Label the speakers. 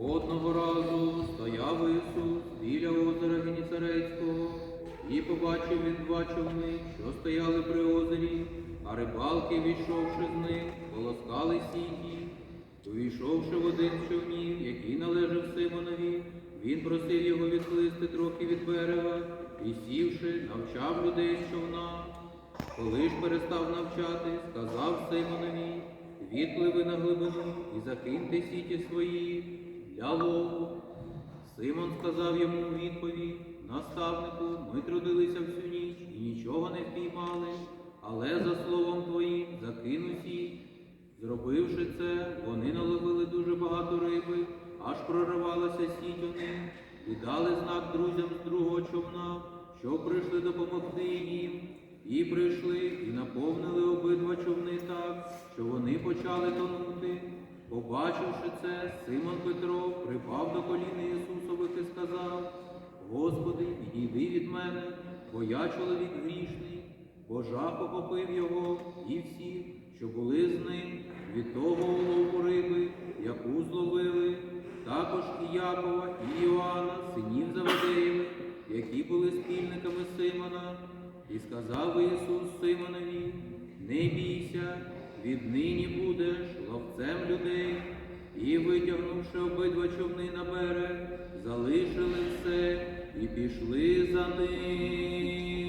Speaker 1: Одного разу стояв Ісус біля озера Генісарецького, і побачив він два човни, що стояли при озері, а рибалки, війшовши з них, полоскали сіті. Увійшовши в один з човнів, який належав Симонові, він просив його відплисти трохи від берега і, сівши, навчав людей з човна. Коли ж перестав навчати, сказав Симонові, відпливи на глибину і закиньте сіті свої для лову. Симон сказав йому у відповідь, наставнику, ми трудилися всю ніч і нічого не впіймали, але за словом твоїм закину сіть. Зробивши це, вони наловили дуже багато риби, аж проривалася сіть у них, і дали знак друзям з другого човна, що прийшли допомогти їм. І прийшли, і наповнили обидва човни так, що вони почали тонути. Побачивши це, Симон Петро припав до коліни Ісусових і сказав: Господи, відійди від мене, бо я чоловік грішний, бо жах охопив його і всіх, що були з ним від того улову риби, яку зловили, також і Якова, і Іоанна, синів Заводеєвих, які були спільниками Симона. І сказав Ісус Симонові, не бійся, віднині будеш ловцем людей. І, витягнувши обидва човни на берег, залишили все і пішли за ним.